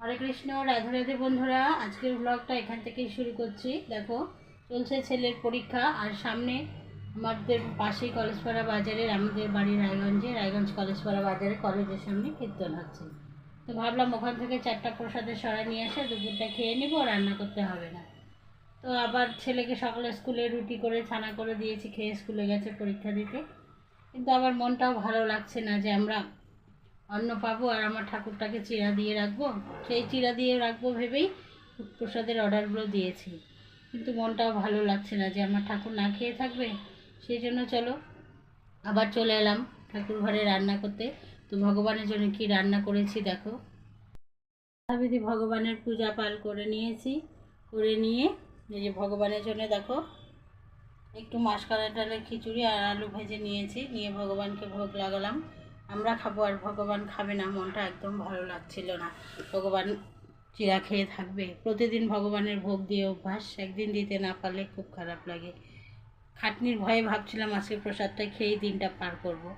হরে কৃষ্ণ, রাধে রাধে বন্ধুরা, আজকের ব্লগটা এখান থেকেই শুরু করছি। দেখো, চলছে ছেলের পরীক্ষা, আর সামনে আমাদের পাশেই কলেজপাড়া বাজারের, আমাদের বাড়ি রায়গঞ্জে, রায়গঞ্জ কলেজপাড়া বাজারে কলেজের সামনে কীর্তন হচ্ছে। তো ভাবলাম ওখান থেকে চারটা প্রসাদের সরা নিয়ে এসে দুপুরটা খেয়ে নিবো রান্না করতে হবে না। তো আবার ছেলেকে সকালে স্কুলে রুটি করে, ছানা করে দিয়েছি, খেয়ে স্কুলে গেছে পরীক্ষা দিতে। কিন্তু আবার মনটাও ভালো লাগছে না যে আমরা অন্ন পাবো আর আমার ঠাকুরটাকে চিরা দিয়ে রাখব। সেই চিরা দিয়ে রাখব ভেবেই প্রসাদের অর্ডারগুলো দিয়েছি। কিন্তু মনটাও ভালো লাগছে না যে আমার ঠাকুর না খেয়ে থাকবে। সেই জন্য চলো, আবার চলে এলাম ঠাকুর ঘরে রান্না করতে। তো ভগবানের জন্য কি রান্না করেছি দেখো। যথাবিধি ভগবানের পূজা পাল করে নিয়েছি। করে নিয়ে এই যে ভগবানের জন্য দেখো, একটু মাসকলাই ডালের খিচুড়ি আর আলু ভেজে নিয়েছি। নিয়ে ভগবানকে ভোগ লাগালাম। আমরা খাব আর ভগবান খাবে না, মনটা একদম ভালো লাগছিল না। ভগবান চিরা খেয়ে থাকবে। প্রতিদিন ভগবানের ভোগ দিয়ে অভ্যাস, একদিন দিতে না পারলে খুব খারাপ লাগে। খাটনির ভয়ে ভাবছিলাম আজকে প্রসাদটা খেয়েই দিনটা পার করব।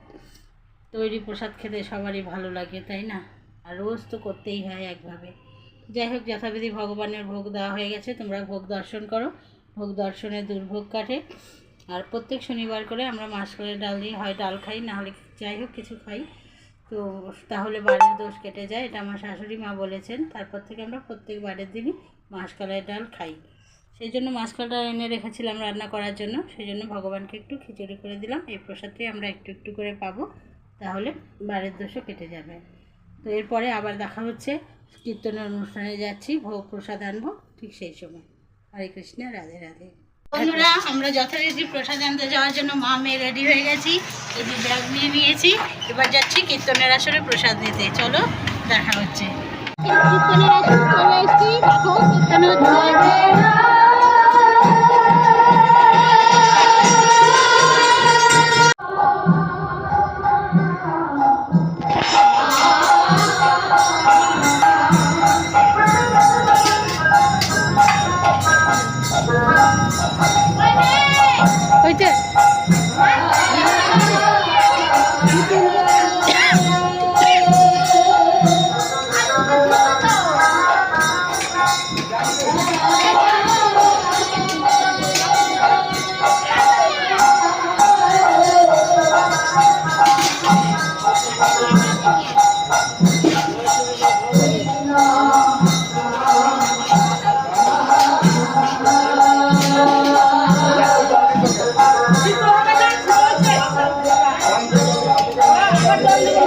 তৈরি প্রসাদ খেতে সবারই ভালো লাগে, তাই না? আর রোজ তো করতেই হয় একভাবে। যাই হোক, যথাবিধি ভগবানের ভোগ দেওয়া হয়ে গেছে। তোমরা ভোগ দর্শন করো। ভোগ দর্শনে দুর্ভোগ কাটে। আর প্রত্যেক শনিবার করে আমরা মাসকলের ডাল দিয়ে হয় ডাল খাই না হলে যাই হোক কিছু খাই। তো তাহলে বাড়ির দোষ কেটে যায়, এটা আমার শাশুড়ি মা বলেছেন। তারপর থেকে আমরা প্রত্যেক বারের দিনই মাসকলাই ডাল খাই। সেই জন্য মাসকলাটা এনে রেখেছিলাম রান্না করার জন্য। সেই জন্য ভগবানকে একটু খিচুড়ি করে দিলাম। এই প্রসাদটি আমরা একটু একটু করে পাবো, তাহলে বাড়ির দোষও কেটে যাবে। তো এরপরে আবার দেখা হচ্ছে, কীর্তনের অনুষ্ঠানে যাচ্ছি, ভোগ প্রসাদ আনব, ঠিক সেই সময়। হরে কৃষ্ণ, রাধে রাধে। বন্ধুরা, আমরা যথারীতি প্রসাদ আনতে যাওয়ার জন্য মা মেয়ে রেডি হয়ে গেছি। এই যে ব্যাগ নিয়ে নিয়েছি। এবার যাচ্ছি কীর্তনের আসরে প্রসাদ নিতে। চলো, দেখা হচ্ছে। কীর্তনের আসরে চলে এসেছি। দেখো কীর্তন বন্ধুরা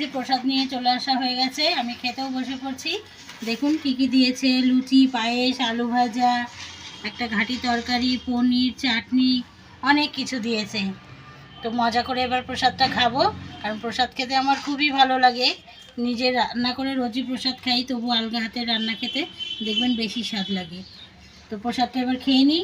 যথারীতি প্রসাদ নিয়ে চলে আসা হয়ে গেছে, আমি খেতেও বসে পড়ছি। দেখুন কি কি দিয়েছে, লুচি, পায়েস, আলু ভাজা, একটা ঘাটি তরকারি, পনির, চাটনি, অনেক কিছু দিয়েছে। তো মজা করে এবার প্রসাদটা খাব, কারণ প্রসাদ খেতে আমার খুবই ভালো লাগে। নিজে রান্না করে রোজই প্রসাদ খাই, তবু আলগা হাতে রান্না খেতে দেখবেন বেশি স্বাদ লাগে। তো প্রসাদটা এবার খেয়ে নিই।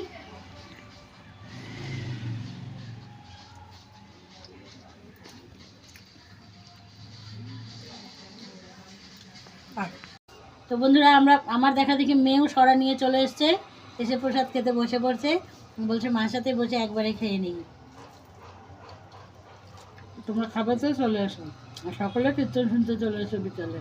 তো বন্ধুরা আমরা আমার দেখা দেখি মেয়েও সরা নিয়ে চলে এসছে। এসে প্রসাদ খেতে বসে পড়ছে। বলছে মার সাথে বসে একবারে খেয়ে নিই। তোমরা খাবে তো চলে আসো আর সকলে কীর্তন শুনতে চলে এসো বিকালে।